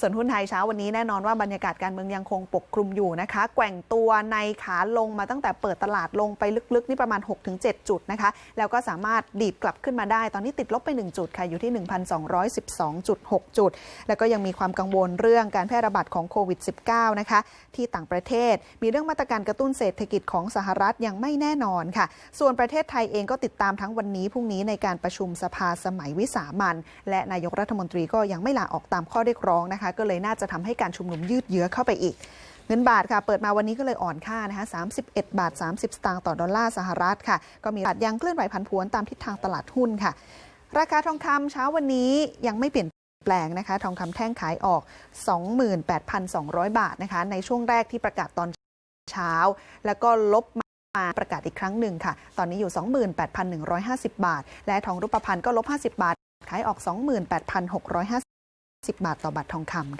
ส่วนหุ้นไทยเช้าวันนี้แน่นอนว่าบรรยากาศการเมืองยังคงปกคลุมอยู่นะคะ แกว่งตัวในขาลงมาตั้งแต่เปิดตลาดลงไปลึกๆ นี่ประมาณ 6-7 จุดนะคะ แล้วก็สามารถดีดกลับขึ้นมาได้ ตอนนี้ติดลบไป 1 จุดค่ะอยู่ที่ 1,212.6 จุด แล้วก็ยังมีความกังวลเรื่องการแพร่ระบาดของโควิด -19 นะคะที่ต่างประเทศมีเรื่องมาตรการกระตุ้นเศรษฐกิจของสหรัฐยังไม่แน่นอนค่ะ ส่วนประเทศไทยเองก็ติดตามทั้งวันนี้พรุ่งนี้ในการประชุมสภาสมัยวิสามันและนายกรัฐมนตรีก็ยังไม่ลาออกตามข้อเรียกร้องนะคะก็เลยน่าจะทำให้การชุมนุมยืดเยื้อเข้าไปอีก เงินบาทค่ะ เปิดมาวันนี้ก็เลยอ่อนค่านะคะ31 บาท 30 สตางค์ต่อดอลลาร์สหรัฐค่ะ ก็มีตลาดยังเคลื่อนไหวผันผวนตามทิศทางตลาดหุ้นค่ะ ราคาทองคำเช้าวันนี้ยังไม่เปลี่ยนแปลงนะคะ ทองคำแท่งขายออก 28,200 บาทนะคะ ในช่วงแรกที่ประกาศตอนเช้า แล้วก็ลบมาประกาศอีกครั้งหนึ่งค่ะ ตอนนี้อยู่ 28,150 บาท และทองรูปพรรณก็ลบ 50 บาท ขายออก 28,650 บาทต่อบาททองคำค่ะ